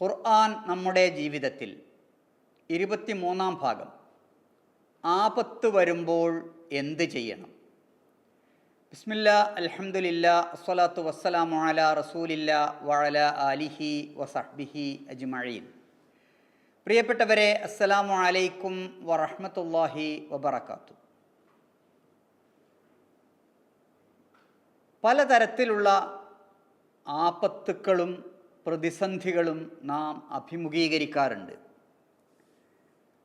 ഖുർആൻ നമ്മുടെ ജീവിതത്തിൽ. ഇരുപത്തിമൂന്നാം ഭാഗം. ആപത്ത് വരുമ്പോൾ എന്ത് ചെയ്യണം? ബിസ്മില്ല അലഹമുല്ല അസ്വലാത്തു വസ്സലാമു അല റസൂലില്ല വഅല അലിഹി വസഹ്ബിഹി അജ്മഴീൻ പ്രിയപ്പെട്ടവരെ അസ്സലാമു അലൈക്കും വറഹമത്തല്ലാഹി വബറകാത്തു പലതരത്തിലുള്ള ആപത്തുക്കളും പ്രതിസന്ധികളും നാം അഭിമുഖീകരിക്കാറുണ്ട്.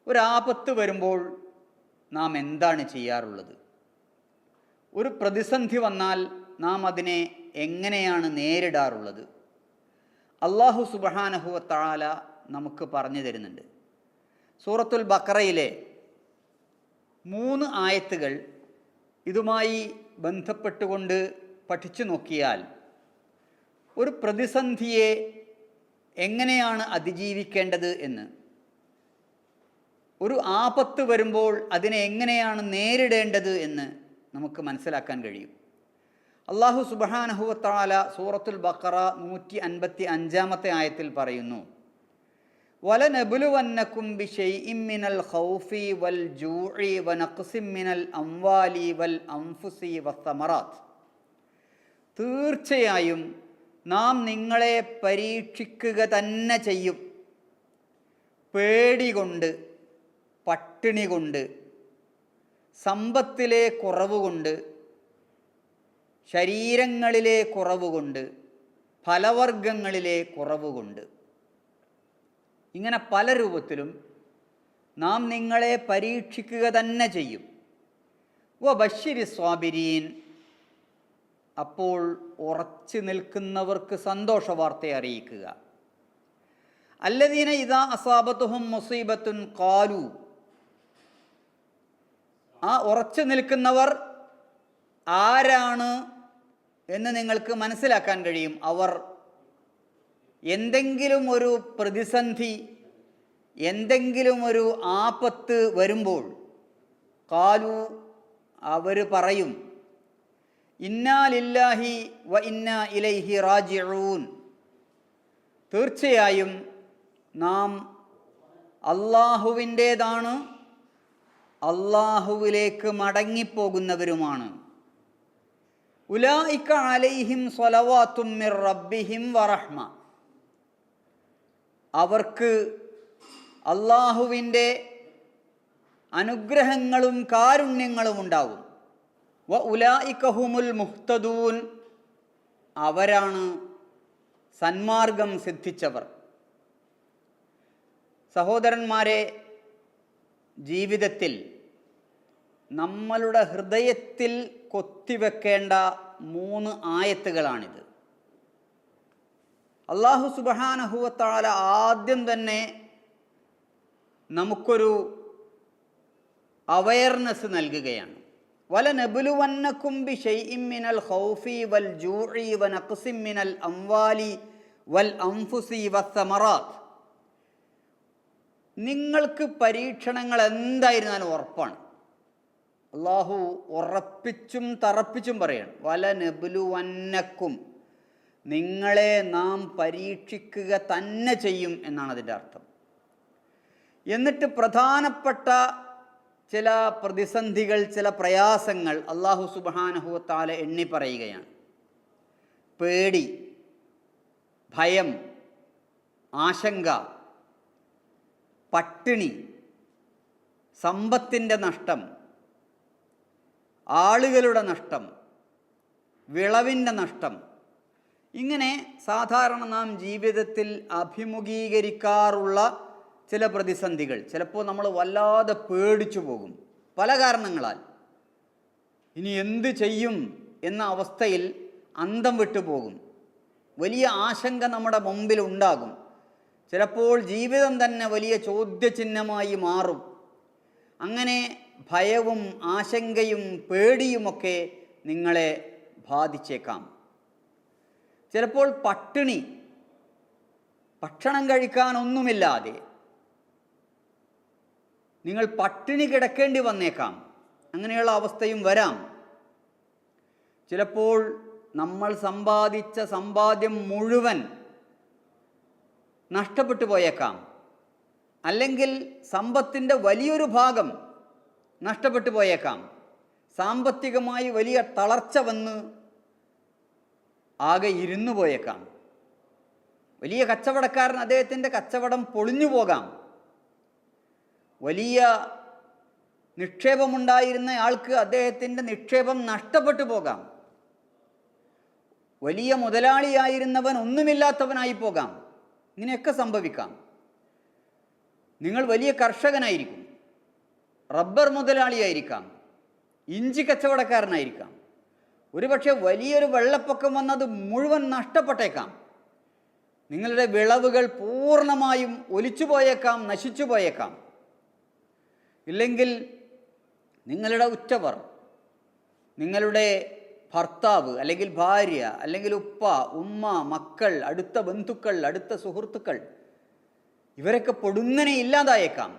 ഒരാപത്ത് വരുമ്പോൾ നാം എന്താണ് ചെയ്യാറുള്ളത്? ഒരു പ്രതിസന്ധി വന്നാൽ നാം അതിനെ എങ്ങനെയാണ് നേരിടാറുള്ളത്? അള്ളാഹു സുബഹാനഹുവ താല നമുക്ക് പറഞ്ഞു തരുന്നുണ്ട്. സൂറത്തുൽ ബക്കറയിലെ മൂന്ന് ആയത്തുകൾ ഇതുമായി ബന്ധപ്പെട്ടുകൊണ്ട് പഠിച്ചു നോക്കിയാൽ ഒരു പ്രതിസന്ധിയെ എങ്ങനെയാണ് അതിജീവിക്കേണ്ടത് എന്ന്. ഒരു ആപത്ത് വരുമ്പോൾ അതിനെ എങ്ങനെയാണ് നേരിടേണ്ടത് എന്ന് നമുക്ക് മനസ്സിലാക്കാൻ കഴിയും. അള്ളാഹു സുബഹാനഹുവത്താല സൂറത്തുൽ ബക്കറ നൂറ്റി അൻപത്തി അഞ്ചാമത്തെ ആയത്തിൽ പറയുന്നു വലനബുലുവന്നക്കും ബിഷൈ മിനൽ ഖൗഫി വൽ ജൂഇ വൻ അക്സിമ്മിനൽ അംവാലി വൽ അംഫുസി വസ്തമറാത്ത് തീർച്ചയായും നാം നിങ്ങളെ പരീക്ഷിക്കുക തന്നെ ചെയ്യും. പേടി കൊണ്ട് പട്ടിണി കൊണ്ട് സമ്പത്തിലെ കുറവ് കൊണ്ട് ശരീരങ്ങളിലെ കുറവ് കൊണ്ട് ഫലവർഗങ്ങളിലെ കുറവ് കൊണ്ട്. ഇങ്ങനെ പല രൂപത്തിലും നാം നിങ്ങളെ പരീക്ഷിക്കുക തന്നെ ചെയ്യും. വ ബഷിരി സ്വാബിരീൻ അപ്പോൾ ഉറച്ചു നിൽക്കുന്നവർക്ക് സന്തോഷ വാർത്ത അറിയിക്കുക. അല്ലദീന ഇതാ അസാബത്തുഹും മുസീബത്തുൻ കാലു ആ ഉറച്ചു നിൽക്കുന്നവർ ആരാണ് എന്ന് നിങ്ങൾക്ക് മനസ്സിലാക്കാൻ കഴിയും. അവർ എന്തെങ്കിലും ഒരു പ്രതിസന്ധി എന്തെങ്കിലും ഒരു ആപത്ത് വരുമ്പോൾ കാലു അവർ പറയും ഇന്നാലില്ലാഹി വ ഇന്ന ഇലൈഹി റാജിഊൻ. തീർച്ചയായും നാം അള്ളാഹുവിന്റേതാണ് അള്ളാഹുവിലേക്ക് മടങ്ങിപ്പോകുന്നവരുമാണ്. ഉലായിക്ക അലൈഹിം സ്വലവാത്തും മിർ റബ്ബിഹിം വറഹ്മ. അവർക്ക് അള്ളാഹുവിന്റെ അനുഗ്രഹങ്ങളും കാരുണ്യങ്ങളും ഉണ്ടാവും വ ഉലായിക്കഹുമുൽ മുഹ്തദൂൻ. അവരാണ് സന്മാർഗം സിദ്ധിച്ചവർ. സഹോദരന്മാരെ ജീവിതത്തിൽ നമ്മളുടെ ഹൃദയത്തിൽ കൊത്തിവെക്കേണ്ട മൂന്ന് ആയത്തുകളാണിത്. അള്ളാഹു സുബഹാനഹുവത്താല ആദ്യം തന്നെ നമുക്കൊരു അവയർനെസ് നൽകുകയാണ്. വല ബി ഖൗഫി വൽ അംവാലി വൽ അംഫുസി നിങ്ങൾക്ക് പരീക്ഷണങ്ങൾ എന്തായിരുന്നാലും ഉറപ്പാണ്. അള്ളാഹു ഉറപ്പിച്ചും തറപ്പിച്ചും പറയണം. വല നബുലുവന്നക്കും നിങ്ങളെ നാം പരീക്ഷിക്കുക തന്നെ ചെയ്യും എന്നാണ് അതിന്റെ അർത്ഥം. എന്നിട്ട് പ്രധാനപ്പെട്ട ചില പ്രതിസന്ധികൾ ചില പ്രയാസങ്ങൾ അള്ളാഹു സുബാനഹുത്താല എണ്ണി പറയുകയാണ്. പേടി ഭയം ആശങ്ക പട്ടിണി സമ്പത്തിന്റെ നഷ്ടം ആളുകളുടെ നഷ്ടം വിളവിന്റെ നഷ്ടം ഇങ്ങനെ സാധാരണ നാം ജീവിതത്തിൽ അഭിമുഖീകരിക്കാറുള്ള ചില പ്രതിസന്ധികൾ ചിലപ്പോൾ നമ്മൾ വല്ലാതെ പേടിച്ചു പോകും പല കാരണങ്ങളാൽ. ഇനി എന്ത് ചെയ്യും എന്ന അവസ്ഥയിൽ അന്തം വിട്ടുപോകും വലിയ ആശങ്ക നമ്മുടെ മുമ്പിൽ ഉണ്ടാകും. ചിലപ്പോൾ ജീവിതം തന്നെ വലിയ ചോദ്യചിഹ്നമായി മാറും. അങ്ങനെ ഭയവും ആശങ്കയും പേടിയുമൊക്കെ നിങ്ങളെ ബാധിച്ചേക്കാം. ചിലപ്പോൾ പട്ടിണി ഭക്ഷണം കഴിക്കാനൊന്നുമില്ലാതെ നിങ്ങൾ പട്ടിണി കിടക്കേണ്ടി വന്നേക്കാം. അങ്ങനെയുള്ള അവസ്ഥയും വരാം. ചിലപ്പോൾ നമ്മൾ സമ്പാദിച്ച സമ്പാദ്യം മുഴുവൻ നഷ്ടപ്പെട്ടു പോയേക്കാം. അല്ലെങ്കിൽ സമ്പത്തിന്റെ വലിയൊരു ഭാഗം നഷ്ടപ്പെട്ടു പോയേക്കാം. സാമ്പത്തികമായി വലിയ തളർച്ച വന്ന് ആകെ ഇരുന്നു പോയേക്കാം. വലിയ കച്ചവടക്കാരൻ അദ്ദേഹത്തിന്റെ കച്ചവടം പൊളിഞ്ഞു പോകാം. വലിയ നിക്ഷേപമുണ്ടായിരുന്ന ആൾക്ക് അദ്ദേഹത്തിന്റെ നിക്ഷേപം നഷ്ടപ്പെട്ടു പോകാം. വലിയ മുതലാളിയായിരുന്നവൻ ഒന്നുമില്ലാത്തവനായി പോകാം. ഇങ്ങനെയൊക്കെ സംഭവിക്കാം. നിങ്ങൾ വലിയ കർഷകനായിരിക്കും. റബ്ബർ മുതലാളിയായിരിക്കാം. ഇഞ്ചി കച്ചവടക്കാരനായിരിക്കാം. ഒരുപക്ഷെ വലിയൊരു വെള്ളപ്പൊക്കം വന്നത് മുഴുവൻ നഷ്ടപ്പെട്ടേക്കാം. നിങ്ങളുടെ വിളവുകൾ പൂർണമായും ഒലിച്ചു പോയേക്കാം നശിച്ചു പോയേക്കാം ഇല്ലെങ്കിൽ നിങ്ങളുടെ ഉറ്റവർ നിങ്ങളുടെ ഭർത്താവ് അല്ലെങ്കിൽ ഭാര്യ അല്ലെങ്കിൽ ഉപ്പ ഉമ്മ മക്കൾ അടുത്ത ബന്ധുക്കൾ അടുത്ത സുഹൃത്തുക്കൾ ഇവരൊക്കെ പൊടുന്നനെ ഇല്ലാതായേക്കാം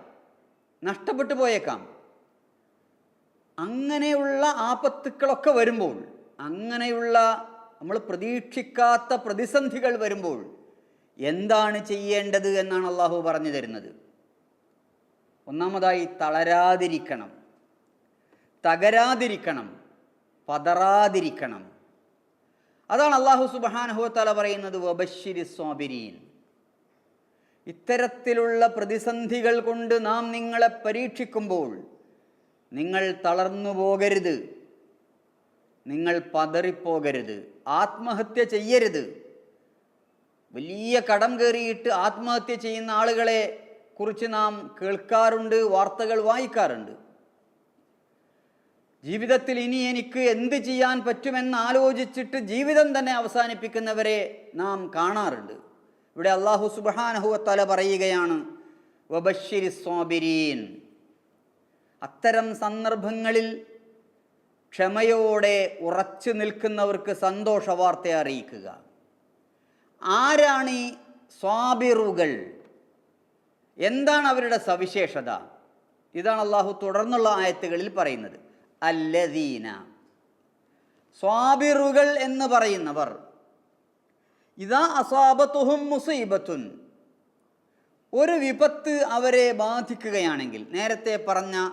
നഷ്ടപ്പെട്ടു പോയേക്കാം. അങ്ങനെയുള്ള ആപത്തുക്കളൊക്കെ വരുമ്പോൾ അങ്ങനെയുള്ള നമ്മൾ പ്രതീക്ഷിക്കാത്ത പ്രതിസന്ധികൾ വരുമ്പോൾ എന്താണ് ചെയ്യേണ്ടത് എന്നാണ് അള്ളാഹു പറഞ്ഞു തരുന്നത്? ഒന്നാമതായി തളരാതിരിക്കണം. തകരാതിരിക്കണം. പതറാതിരിക്കണം. അതാണ് അള്ളാഹു സുബാനഹുത്തല പറയുന്നത് വബശ്ശിരി സ്വാബിരീൻ ഇത്തരത്തിലുള്ള പ്രതിസന്ധികൾ കൊണ്ട് നാം നിങ്ങളെ പരീക്ഷിക്കുമ്പോൾ നിങ്ങൾ തളർന്നു പോകരുത്. നിങ്ങൾ പതറിപ്പോകരുത്. ആത്മഹത്യ ചെയ്യരുത്. വലിയ കടം കയറിയിട്ട് ആത്മഹത്യ ചെയ്യുന്ന ആളുകളെ കുറിച്ച് നാം കേൾക്കാറുണ്ട് വാർത്തകൾ വായിക്കാറുണ്ട്. ജീവിതത്തിൽ ഇനി എനിക്ക് എന്ത് ചെയ്യാൻ പറ്റുമെന്ന് ആലോചിച്ചിട്ട് ജീവിതം തന്നെ അവസാനിപ്പിക്കുന്നവരെ നാം കാണാറുണ്ട്. ഇവിടെ അള്ളാഹു സുബാനഹുവത്തല പറയുകയാണ് വബഷിരി സ്വാബിരീൻ അത്തരം സന്ദർഭങ്ങളിൽ ക്ഷമയോടെ ഉറച്ചു നിൽക്കുന്നവർക്ക് സന്തോഷ വാർത്ത അറിയിക്കുക. ആരാണ് ഈ സ്വാബിറുകൾ എന്താണ് അവരുടെ സവിശേഷത? ഇതാണ് അള്ളാഹു തുടർന്നുള്ള ആയത്തുകളിൽ പറയുന്നത്. അല്ലദീന. സ്വാബിറുകൾ എന്ന് പറയുന്നവർ. ഇതാ അസാബത്തുഹും മുസീബത്തുൻ. ഒരു വിപത്ത് അവരെ ബാധിക്കുകയാണെങ്കിൽ നേരത്തെ പറഞ്ഞ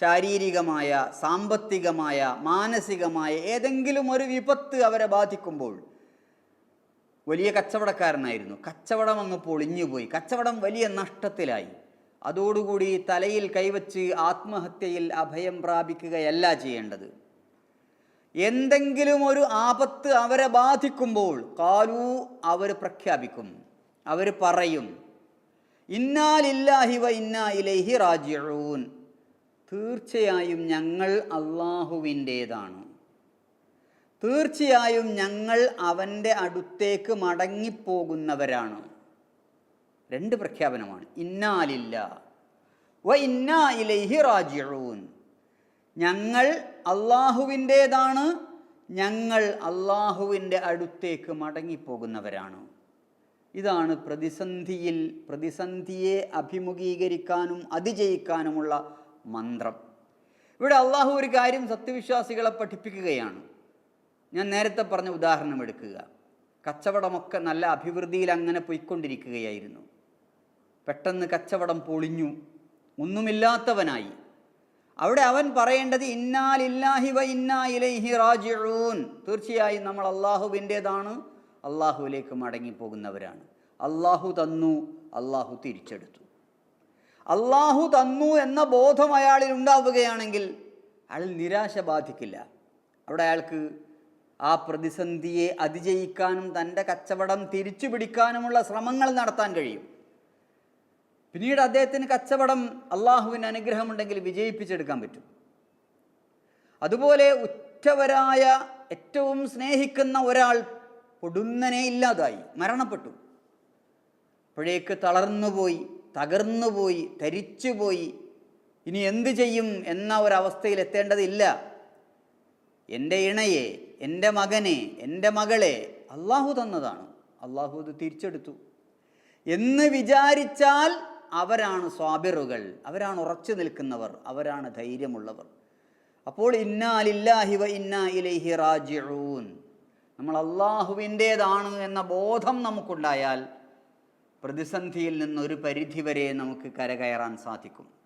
ശാരീരികമായ സാമ്പത്തികമായ മാനസികമായ ഏതെങ്കിലും ഒരു വിപത്ത് അവരെ ബാധിക്കുമ്പോൾ വലിയ കച്ചവടക്കാരനായിരുന്നു. കച്ചവടം അങ്ങ് പൊളിഞ്ഞുപോയി കച്ചവടം വലിയ നഷ്ടത്തിലായി. അതോടുകൂടി തലയിൽ കൈവച്ച് ആത്മഹത്യയിൽ അഭയം പ്രാപിക്കുകയല്ല ചെയ്യേണ്ടത്. എന്തെങ്കിലും ഒരു ആപത്ത് അവരെ ബാധിക്കുമ്പോൾ കാലു അവർ പ്രഖ്യാപിക്കും. അവർ പറയും ഇന്നാലില്ലാഹി വ ഇന്നാ ഇലൈഹി റാജിഊൻ. തീർച്ചയായും ഞങ്ങൾ അള്ളാഹുവിന്റേതാണ് തീർച്ചയായും ഞങ്ങൾ അവന്റെ അടുത്തേക്ക് മടങ്ങിപ്പോകുന്നവരാണ്. രണ്ട് പ്രഖ്യാപനമാണ്. ഇന്നാലില്ല. വ ഇന്നാ ഇലൈഹി റാജിഴൂൻ ഞങ്ങൾ അള്ളാഹുവിന്റേതാണ്. ഞങ്ങൾ അള്ളാഹുവിന്റെ അടുത്തേക്ക് മടങ്ങിപ്പോകുന്നവരാണ്. ഇതാണ് പ്രതിസന്ധിയിൽ പ്രതിസന്ധിയെ അഭിമുഖീകരിക്കാനും അതിജയിക്കാനുമുള്ള മന്ത്രം. ഇവിടെ അള്ളാഹു ഒരു കാര്യം സത്യവിശ്വാസികളെ പഠിപ്പിക്കുകയാണ്. ഞാൻ നേരത്തെ പറഞ്ഞ ഉദാഹരണം എടുക്കുക. കച്ചവടമൊക്കെ നല്ല അഭിവൃദ്ധിയിൽ അങ്ങനെ പോയിക്കൊണ്ടിരിക്കുകയായിരുന്നു. പെട്ടെന്ന് കച്ചവടം പൊളിഞ്ഞു. ഒന്നുമില്ലാത്തവനായി. അവിടെ അവൻ പറയേണ്ടത് ഇന്നാലില്ലാഹി വ ഇന്നാ ഇലൈഹി റാജിഊൻ. തീർച്ചയായും നമ്മൾ അള്ളാഹുവിന്റേതാണ്. അള്ളാഹുവിലേക്ക് മടങ്ങിപ്പോകുന്നവരാണ്. അള്ളാഹു തന്നു അള്ളാഹു തിരിച്ചെടുത്തു. അള്ളാഹു തന്നു എന്ന ബോധം അയാളിൽ ഉണ്ടാവുകയാണെങ്കിൽ അയാൾ നിരാശ ബാധിക്കില്ല. അവിടെ അയാൾക്ക് ആ പ്രതിസന്ധിയെ അതിജയിക്കാനും തന്റെ കച്ചവടം തിരിച്ചു പിടിക്കാനുമുള്ള ശ്രമങ്ങൾ നടത്താൻ കഴിയും. പിന്നീട് അദ്ദേഹത്തിന് കച്ചവടം അള്ളാഹുവിന് അനുഗ്രഹമുണ്ടെങ്കിൽ വിജയിപ്പിച്ചെടുക്കാൻ പറ്റും. അതുപോലെ ഉറ്റവരായ ഏറ്റവും സ്നേഹിക്കുന്ന ഒരാൾ പൊടുന്നനെ ഇല്ലാതായി മരണപ്പെട്ടു. അപ്പോഴേക്ക് തളർന്നുപോയി തകർന്നുപോയി തരിച്ചുപോയി. ഇനി എന്തു ചെയ്യും എന്ന ഒരവസ്ഥയിൽ എത്തേണ്ടതില്ല എന്റെ ഇണയെ എന്റെ മകനെ എന്റെ മകളെ അള്ളാഹു തന്നതാണ്. അള്ളാഹു അത് തിരിച്ചെടുത്തു. എന്ന് വിചാരിച്ചാൽ അവരാണ് സ്വാബിറുകൾ. അവരാണ് ഉറച്ചു നിൽക്കുന്നവർ. അവരാണ് ധൈര്യമുള്ളവർ. അപ്പോൾ ഇന്നാലില്ലാഹി വ ഇന്നാ ഇലൈഹി റാജിഊൻ. നമ്മൾ അള്ളാഹുവിന്റേതാണ് എന്ന ബോധം നമുക്കുണ്ടായാൽ പ്രതിസന്ധിയിൽ നിന്നൊരു പരിധിവരെ നമുക്ക് കരകയറാൻ സാധിക്കും.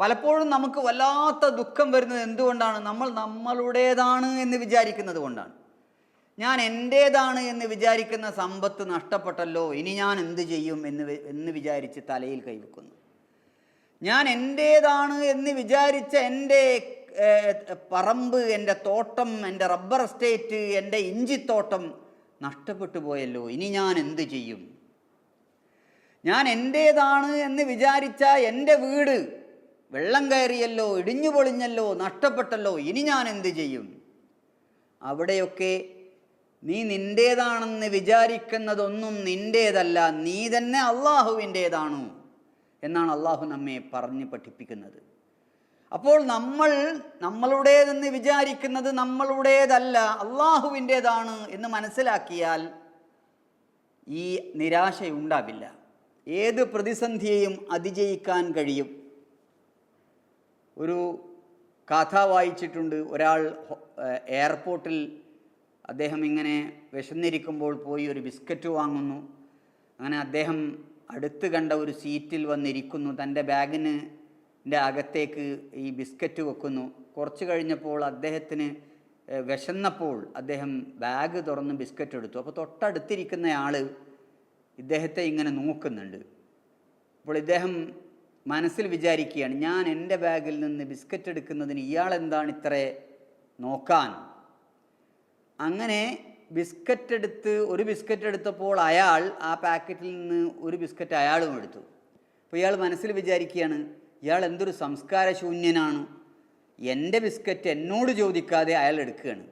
പലപ്പോഴും നമുക്ക് വല്ലാത്ത ദുഃഖം വരുന്നത് എന്തുകൊണ്ടാണ്? നമ്മൾ നമ്മളുടേതാണ് എന്ന് വിചാരിക്കുന്നത് കൊണ്ടാണ്. ഞാൻ എന്റേതാണ് എന്ന് വിചാരിക്കുന്ന സമ്പത്ത് നഷ്ടപ്പെട്ടല്ലോ ഇനി ഞാൻ എന്ത് ചെയ്യും എന്ന് എന്ന് വിചാരിച്ച് തലയിൽ കൈവെക്കുന്നു. ഞാൻ എന്റേതാണ് എന്ന് വിചാരിച്ച എന്റെ പറമ്പ് എന്റെ തോട്ടം എന്റെ റബ്ബർ എസ്റ്റേറ്റ് എന്റെ ഇഞ്ചിത്തോട്ടം നഷ്ടപ്പെട്ടു പോയല്ലോ ഇനി ഞാൻ എന്ത് ചെയ്യും? ഞാൻ എന്റേതാണ് എന്ന് വിചാരിച്ച എന്റെ വീട് വെള്ളം കയറിയല്ലോ ഇടിഞ്ഞു പൊളിഞ്ഞല്ലോ നഷ്ടപ്പെട്ടല്ലോ ഇനി ഞാൻ എന്ത് ചെയ്യും? അവിടെയൊക്കെ നീ നിന്റേതാണെന്ന് വിചാരിക്കുന്നതൊന്നും നിന്റേതല്ല നീ തന്നെ അള്ളാഹുവിന്റേതാണു എന്നാണ് അള്ളാഹു നമ്മെ പറഞ്ഞ് പഠിപ്പിക്കുന്നത്. അപ്പോൾ നമ്മൾ നമ്മളുടേതെന്ന് വിചാരിക്കുന്നത് നമ്മളുടേതല്ല അള്ളാഹുവിന്റേതാണ് എന്ന് മനസ്സിലാക്കിയാൽ ഈ നിരാശയുണ്ടാവില്ല. ഏത് പ്രതിസന്ധിയെയും അതിജയിക്കാൻ കഴിയും. ഒരു കഥ വായിച്ചിട്ടുണ്ട്. ഒരാൾ എയർപോർട്ടിൽ അദ്ദേഹം ഇങ്ങനെ വിശന്നിരിക്കുമ്പോൾ പോയി ഒരു ബിസ്ക്കറ്റ് വാങ്ങുന്നു. അങ്ങനെ അദ്ദേഹം അടുത്ത് കണ്ട ഒരു സീറ്റിൽ വന്നിരിക്കുന്നു. തന്റെ ബാഗിന് അകത്തേക്ക് ഈ ബിസ്ക്കറ്റ് വെക്കുന്നു. കുറച്ച് കഴിഞ്ഞപ്പോൾ അദ്ദേഹത്തിന് വിശന്നപ്പോൾ അദ്ദേഹം ബാഗ് തുറന്ന് ബിസ്ക്കറ്റ് എടുത്തു. അപ്പോൾ തൊട്ടടുത്തിരിക്കുന്ന ആൾ ഇദ്ദേഹത്തെ ഇങ്ങനെ നോക്കുന്നുണ്ട്. അപ്പോൾ ഇദ്ദേഹം മനസ്സിൽ വിചാരിക്കുകയാണ് ഞാൻ എന്റെ ബാഗിൽ നിന്ന് ബിസ്ക്കറ്റ് എടുക്കുന്നതിന് ഇയാൾ എന്താണ് ഇത്രേ നോക്കാൻ? അങ്ങനെ ബിസ്ക്കറ്റ് എടുത്ത് ഒരു ബിസ്ക്കറ്റ് എടുത്തപ്പോൾ അയാൾ ആ പാക്കറ്റിൽ നിന്ന് ഒരു ബിസ്ക്കറ്റ് അയാളും എടുത്തു. അപ്പോൾ ഇയാൾ മനസ്സിൽ വിചാരിക്കുകയാണ് ഇയാൾ എന്തൊരു സംസ്കാരശൂന്യനാണ്. എന്റെ ബിസ്ക്കറ്റ് എന്നോട് ചോദിക്കാതെ അയാൾ എടുക്കുകയാണ്.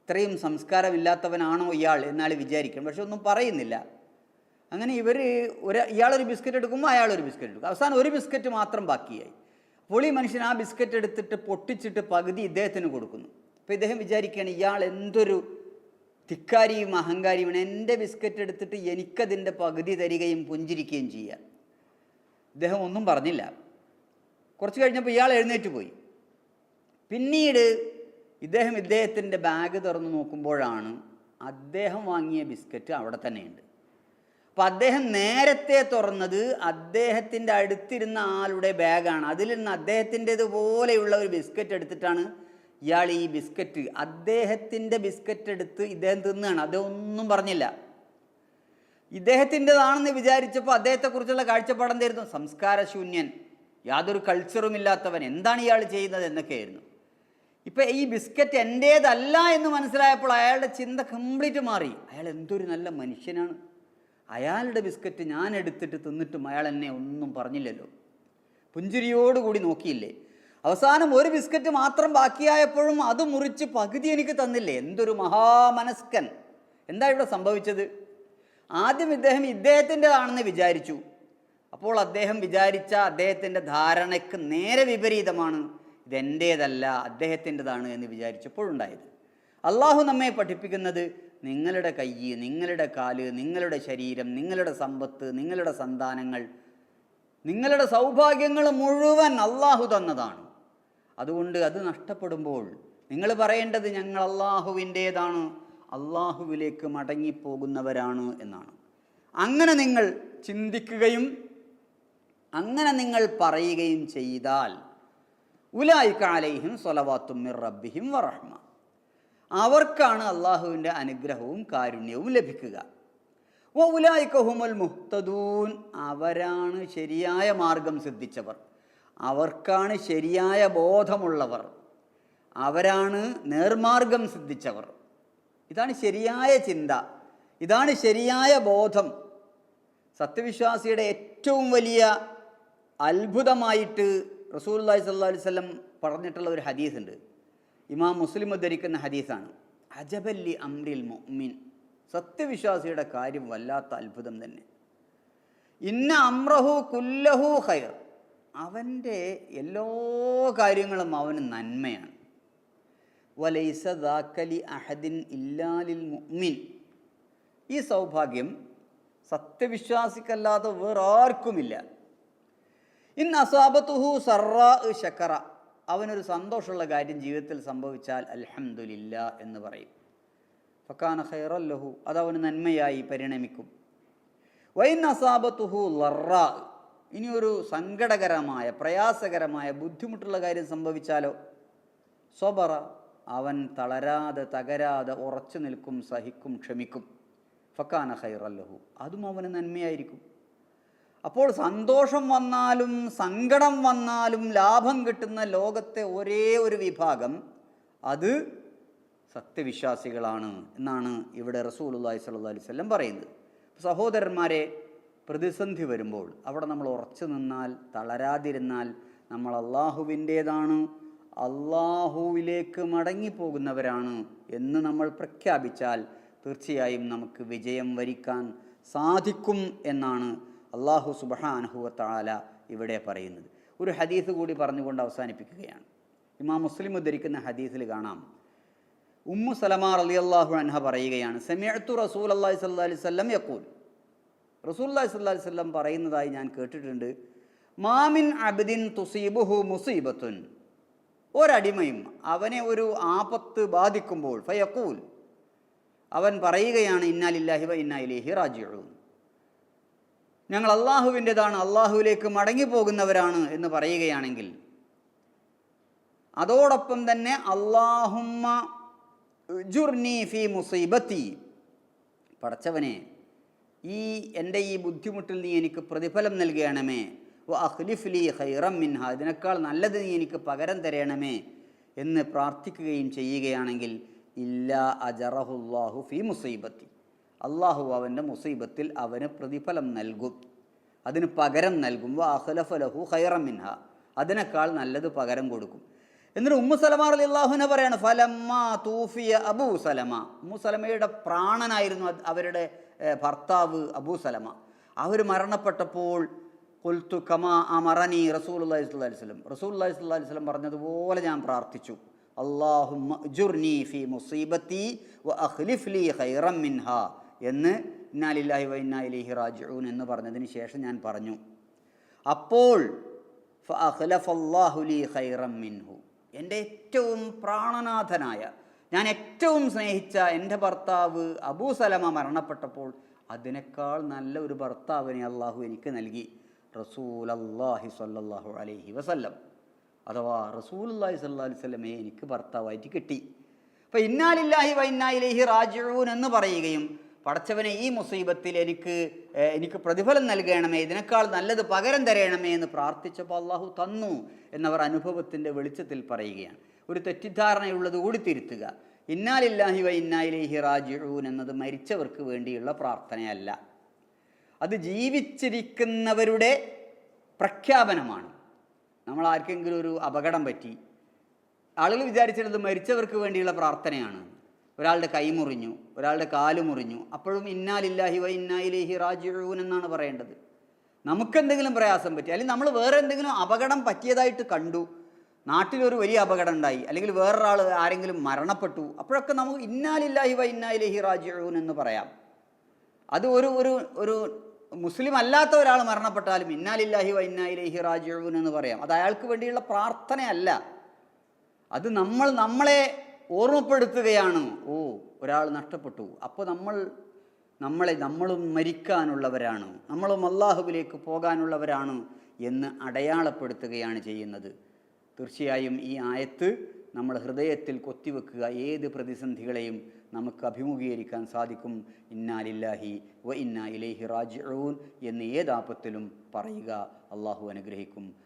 ഇത്രയും സംസ്കാരമില്ലാത്തവനാണോ ഇയാൾ എന്നാൽ വിചാരിക്കണം പക്ഷെ ഒന്നും പറയുന്നില്ല. അങ്ങനെ ഇവർ ഒരു ഇയാളൊരു ബിസ്ക്കറ്റ് എടുക്കുമ്പോൾ അയാളൊരു ബിസ്ക്കറ്റ് എടുക്കും. അവസാനം ഒരു ബിസ്ക്കറ്റ് മാത്രം ബാക്കിയായി. അപ്പോൾ ഈ മനുഷ്യൻ ആ ബിസ്ക്കറ്റ് എടുത്തിട്ട് പൊട്ടിച്ചിട്ട് പകുതി ഇദ്ദേഹത്തിന് കൊടുക്കുന്നു. അപ്പോൾ ഇദ്ദേഹം വിചാരിക്കുകയാണ് ഇയാൾ എന്തൊരു ധിക്കാരിയും അഹങ്കാരിയുമാണ് എന്റെ ബിസ്ക്കറ്റ് എടുത്തിട്ട് എനിക്കതിന്റെ പകുതി തരികയും പുഞ്ചിരിക്കുകയും ചെയ്യുക ഇദ്ദേഹം ഒന്നും പറഞ്ഞില്ല. കുറച്ച് കഴിഞ്ഞപ്പോൾ ഇയാൾ എഴുന്നേറ്റ് പോയി. പിന്നീട് ഇദ്ദേഹം ഇദ്ദേഹത്തിന്റെ ബാഗ് തുറന്ന് നോക്കുമ്പോഴാണ് അദ്ദേഹം വാങ്ങിയ ബിസ്ക്കറ്റ് അവിടെ തന്നെയുണ്ട്. അപ്പം അദ്ദേഹം നേരത്തെ തുറന്നത് അദ്ദേഹത്തിന്റെ അടുത്തിരുന്ന ആളുടെ ബാഗാണ്. അതിൽ നിന്ന് അദ്ദേഹത്തിന്റെതുപോലെയുള്ള ഒരു ബിസ്ക്കറ്റ് എടുത്തിട്ടാണ് ഇയാൾ ഈ ബിസ്ക്കറ്റ്. അദ്ദേഹത്തിന്റെ ബിസ്ക്കറ്റ് എടുത്ത് ഇദ്ദേഹം തിന്നുകയാണ് അതൊന്നും പറഞ്ഞില്ല. ഇദ്ദേഹത്തിന്റെതാണെന്ന് വിചാരിച്ചപ്പോൾ അദ്ദേഹത്തെക്കുറിച്ചുള്ള കാഴ്ചപ്പാട് എന്തായിരുന്നു? സംസ്കാരശൂന്യൻ. യാതൊരു കൾച്ചറും ഇല്ലാത്തവൻ എന്താണ് ഇയാൾ ചെയ്യുന്നത് എന്നൊക്കെയായിരുന്നു ഇപ്പം ഈ ബിസ്ക്കറ്റ് എന്റേതല്ല എന്ന് മനസ്സിലായപ്പോൾ അയാളുടെ ചിന്ത കംപ്ലീറ്റ് മാറി. അയാൾ എന്തൊരു നല്ല മനുഷ്യനാണ്. അയാളുടെ ബിസ്ക്കറ്റ് ഞാൻ എടുത്തിട്ട് തിന്നിട്ടും അയാൾ എന്നെ ഒന്നും പറഞ്ഞില്ലല്ലോ. പുഞ്ചിരിയോടുകൂടി നോക്കിയില്ലേ? അവസാനം ഒരു ബിസ്ക്കറ്റ് മാത്രം ബാക്കിയായപ്പോഴും അത് മുറിച്ച് പകുതി എനിക്ക് തന്നില്ലേ? എന്തൊരു മഹാമനസ്കൻ. എന്താ ഇവിടെ സംഭവിച്ചത്? ആദ്യം ഇദ്ദേഹം ഇദ്ദേഹത്തിന്റെതാണെന്ന് വിചാരിച്ചു. അപ്പോൾ അദ്ദേഹം വിചാരിച്ച അദ്ദേഹത്തിന്റെ ധാരണയ്ക്ക് നേരെ വിപരീതമാണ് ഇതെന്റേതല്ല അദ്ദേഹത്തിന്റെതാണ് എന്ന് വിചാരിച്ചപ്പോഴുണ്ടായത്. അള്ളാഹു നമ്മെ പഠിപ്പിക്കുന്നത് നിങ്ങളുടെ കൈ നിങ്ങളുടെ കാൽ നിങ്ങളുടെ ശരീരം നിങ്ങളുടെ സമ്പത്ത് നിങ്ങളുടെ സന്താനങ്ങൾ നിങ്ങളുടെ സൗഭാഗ്യങ്ങൾ മുഴുവൻ അള്ളാഹു തന്നതാണ്. അതുകൊണ്ട് അത് നഷ്ടപ്പെടുമ്പോൾ നിങ്ങൾ പറയേണ്ടത് ഞങ്ങൾ അള്ളാഹുവിന്റേതാണ് അള്ളാഹുവിലേക്ക് മടങ്ങിപ്പോകുന്നവരാണ് എന്നാണ്. അങ്ങനെ നിങ്ങൾ ചിന്തിക്കുകയും അങ്ങനെ നിങ്ങൾ പറയുകയും ചെയ്താൽ ഉലായിക്കാലയും സ്വലവാത്തും മിർ റബ്ബിഹിം വറഹ്മ. അവർക്കാണ് അള്ളാഹുവിന്റെ അനുഗ്രഹവും കാരുണ്യവും ലഭിക്കുക. ഓ ഉലായിക്കഹുമൽ മുഹ്തദൂൻ അവരാണ് ശരിയായ മാർഗം സിദ്ധിച്ചവർ. അവർക്കാണ് ശരിയായ ബോധമുള്ളവർ. അവരാണ് നേർമാർഗം സിദ്ധിച്ചവർ. ഇതാണ് ശരിയായ ചിന്ത. ഇതാണ് ശരിയായ ബോധം. സത്യവിശ്വാസിയുടെ ഏറ്റവും വലിയ അത്ഭുതമായിട്ട് റസൂൽ സല്ലാ അലൈഹി സ്വലം പറഞ്ഞിട്ടുള്ള ഒരു ഹദീസ് ഉണ്ട് ഇമാം മുസ്ലിം ഉദ്ധരിക്കുന്ന ഹദീസാണ്. അജബല്ലി അമ്രിൽ മൊമിൻ സത്യവിശ്വാസിയുടെ കാര്യം വല്ലാത്ത അത്ഭുതം തന്നെ. ഇന്ന അമ്രഹു കുല്ലഹു ഖൈർ. അവന്റെ എല്ലാ കാര്യങ്ങളും അവന് നന്മയാണ്. വലൈസ ദാക്കലി അഹദിൻ ഇല്ലാലിൽ മുഅ്മിൻ. ഈ സൗഭാഗ്യം സത്യവിശ്വാസിക്കല്ലാതെ വേറാർക്കുമില്ല. ഇന്ന് അസാബത്തുഹു സറാ ശക്കറ. അവനൊരു സന്തോഷമുള്ള കാര്യം ജീവിതത്തിൽ സംഭവിച്ചാൽ അലഹമുല്ല എന്ന് പറയും. ഫക്കാന ഖൈറല്ലഹു അത് അവന് നന്മയായി പരിണമിക്കും. വൈനസാബത്തുഹു ലറ ഇനി ഒരു സങ്കടകരമായ പ്രയാസകരമായ ബുദ്ധിമുട്ടുള്ള കാര്യം സംഭവിച്ചാലോ? സ്വബറ അവൻ തളരാതെ തകരാതെ ഉറച്ചു നിൽക്കും സഹിക്കും ക്ഷമിക്കും. ഫക്കാന ഖൈറല്ലഹു അതും അവന് നന്മയായിരിക്കും. അപ്പോൾ സന്തോഷം വന്നാലും സങ്കടം വന്നാലും ലാഭം കിട്ടുന്ന ലോകത്തെ ഒരേ ഒരു വിഭാഗം അത് സത്യവിശ്വാസികളാണ് എന്നാണ് ഇവിടെ റസൂലുള്ളാഹി സ്വല്ലല്ലാഹി അലൈഹി വസല്ലം പറയുന്നത്. സഹോദരന്മാരെ പ്രതിസന്ധി വരുമ്പോൾ അവിടെ നമ്മൾ ഉറച്ചു നിന്നാൽ തളരാതിരുന്നാൽ നമ്മൾ അള്ളാഹുവിന്റേതാണ് അള്ളാഹുവിലേക്ക് മടങ്ങിപ്പോകുന്നവരാണ് എന്ന് നമ്മൾ പ്രഖ്യാപിച്ചാൽ തീർച്ചയായും നമുക്ക് വിജയം വരിക്കാൻ സാധിക്കും എന്നാണ് അള്ളാഹു സുബഹാനഹുവത്താല ഇവിടെ പറയുന്നത്. ഒരു ഹദീസ് കൂടി പറഞ്ഞുകൊണ്ട് അവസാനിപ്പിക്കുകയാണ്. ഇമാം മുസ്ലിം ഉദ്ധരിക്കുന്ന ഹദീസിൽ കാണാം. ഉമ്മു സലമാർ അലി അള്ളാഹു അൻഹ പറയുകയാണ് സെമിയത്തു റസൂൽ അള്ളാഹി സല്ലാ അലൈഹി സ്വല്ലം യക്കൂൽ റസൂൽ അള്ളാഹി സ്വല്ലാ അലൈഹി സ്വല്ലം പറയുന്നതായി ഞാൻ കേട്ടിട്ടുണ്ട്. മാമിൻ അബിദിൻ തുസീബുഹു മുസീബത്തുൻ. ഒരടിമയും അവനെ ഒരു ആപത്ത് ബാധിക്കുമ്പോൾ ഫയക്കൂൽ അവൻ പറയുകയാണ് ഇന്നാലില്ലാഹിബ ഇന്നാ ഇലൈഹി ഞങ്ങൾ അള്ളാഹുവിന്റെതാണ് അള്ളാഹുവിലേക്ക് മടങ്ങിപ്പോകുന്നവരാണ് എന്ന് പറയുകയാണെങ്കിൽ അതോടൊപ്പം തന്നെ അള്ളാഹുമ്മ ഉജുർനി ഫി മുസീബത്തി. പടച്ചവനെ ഈ എന്റെ ഈ ബുദ്ധിമുട്ടിൽ നീ എനിക്ക് പ്രതിഫലം നൽകണമേ. വ അഖ്ലിഫ്ലി ഹൈറം മിൻഹ. ഇതിനേക്കാൾ നല്ലത് നീ എനിക്ക് പകരം തരണമേ എന്ന് പ്രാർത്ഥിക്കുകയും ചെയ്യുകയാണെങ്കിൽ ഇല്ലാ അജറഹുല്ലാഹു ഫി മുസീബത്തി. അള്ളാഹു അവന്റെ മുസീബത്തിൽ അവന് പ്രതിഫലം നൽകും. അതിന് പകരം നൽകും. വ ഹൈറമിൻഹ അതിനേക്കാൾ നല്ലത് പകരം കൊടുക്കും. എന്നിട്ട് ഉമ്മു സലമ അലി അള്ളാഹുവിനെ പറയാണ് ഫലമ്മ തൂഫിയ അബൂ സലമ. ഉമ്മു സലമയുടെ പ്രാണനായിരുന്നു അവരുടെ ഭർത്താവ് അബൂ സലമ. അവർ മരണപ്പെട്ടപ്പോൾ കൊൽത്തു കമാ അമറനി റസൂൽ അള്ളഹി സ്വല്ലി വസ്ലം റസൂൽ അള്ളഹി സ്വല്ലി വസ്ലം പറഞ്ഞതുപോലെ ഞാൻ പ്രാർത്ഥിച്ചു. അള്ളാഹു ഫി മുസീബത്തി വ അഖ്ലിഫ്ലി ഹൈറം മിൻഹ. എന്ന് ഇന്നാലില്ലാഹി വ ഇന്നാ ഇലൈഹി റാജിഊൻ എന്ന് പറഞ്ഞതിന് ശേഷം ഞാൻ പറഞ്ഞു. അപ്പോൾ ഖൈറം മിൻഹു എന്റെ ഏറ്റവും പ്രാണനാഥനായ ഞാൻ ഏറ്റവും സ്നേഹിച്ച എന്റെ ഭർത്താവ് അബൂ സലമ മരണപ്പെട്ടപ്പോൾ അതിനേക്കാൾ നല്ല ഒരു ഭർത്താവിനെ അള്ളാഹു എനിക്ക് നൽകി. റസൂൽ അള്ളാഹി സല്ലാഹു അലൈഹി വസല്ലം. അഥവാ റസൂൽ അള്ളാഹി സല്ലാ അലൈഹി സ്വലമയെ എനിക്ക് ഭർത്താവായിട്ട് കിട്ടി. അപ്പോൾ ഇന്നാലില്ലാഹി വ ഇന്നാ ഇലൈഹി റാജിഊൻ എന്ന് പറയുകയും പടച്ചവനെ ഈ മുസീബത്തിൽ എനിക്ക് എനിക്ക് പ്രതിഫലം നൽകണമേ ഇതിനേക്കാൾ നല്ലത് പകരം തരണമേ എന്ന് പ്രാർത്ഥിച്ചപ്പോൾ അള്ളാഹു തന്നു എന്നവർ അനുഭവത്തിന്റെ വെളിച്ചത്തിൽ പറയുകയാണ്. ഒരു തെറ്റിദ്ധാരണയുള്ളത് കൂടി തിരുത്തുക. ഇന്നാലില്ലാഹി വ ഇന്നായിലേഹി റാജിഴൂൻ എന്നത് മരിച്ചവർക്ക് വേണ്ടിയുള്ള പ്രാർത്ഥനയല്ല. അത് ജീവിച്ചിരിക്കുന്നവരുടെ പ്രഖ്യാപനമാണ്. നമ്മൾ ആർക്കെങ്കിലും ഒരു അപകടം പറ്റി ആളുകൾ വിചാരിച്ചിരുന്നത് മരിച്ചവർക്ക് വേണ്ടിയുള്ള പ്രാർത്ഥനയാണ്. ഒരാളുടെ കൈ മുറിഞ്ഞു ഒരാളുടെ കാൽ മുറിഞ്ഞു. അപ്പോഴും ഇന്നാലില്ലാഹി വ ഇന്നായിലേഹി റാജിഊൻ എന്നാണ് പറയേണ്ടത്. നമുക്കെന്തെങ്കിലും പ്രയാസം പറ്റി അല്ലെങ്കിൽ നമ്മൾ വേറെ എന്തെങ്കിലും അപകടം പറ്റിയതായിട്ട് കണ്ടു. നാട്ടിലൊരു വലിയ അപകടം ഉണ്ടായി അല്ലെങ്കിൽ വേറൊരാൾ ആരെങ്കിലും മരണപ്പെട്ടു. അപ്പോഴൊക്കെ നമുക്ക് ഇന്നാലില്ലാഹി വ ഇന്നായിലേഹി റാജിഊൻ എന്ന് പറയാം. അത് ഒരു ഒരു ഒരു മുസ്ലിം അല്ലാത്ത ഒരാൾ മരണപ്പെട്ടാലും ഇന്നാലില്ലാഹി വ ഇന്നായിലേഹി റാജിഊൻ എന്ന് പറയാം. അത് അയാൾക്ക് വേണ്ടിയുള്ള പ്രാർത്ഥനയല്ല. അത് നമ്മൾ നമ്മളെ ഓർമ്മപ്പെടുത്തുകയാണ്. ഓ ഒരാൾ നഷ്ടപ്പെട്ടു. അപ്പോൾ നമ്മൾ നമ്മളെ നമ്മളും മരിക്കാനുള്ളവരാണ്. നമ്മളും അള്ളാഹുവിലേക്ക് പോകാനുള്ളവരാണ് എന്ന് അടയാളപ്പെടുത്തുകയാണ് ചെയ്യുന്നത്. തീർച്ചയായും ഈ ആയത്ത് നമ്മൾ ഹൃദയത്തിൽ കൊത്തിവെക്കുക. ഏത് പ്രതിസന്ധികളെയും നമുക്ക് അഭിമുഖീകരിക്കാൻ സാധിക്കും. ഇന്നാലില്ലാഹി വ ഇന്നാ ഇലൈഹി റാജിഊൻ എന്ന് ഏതാപത്തിലും പറയുക. അള്ളാഹു അനുഗ്രഹിക്കും.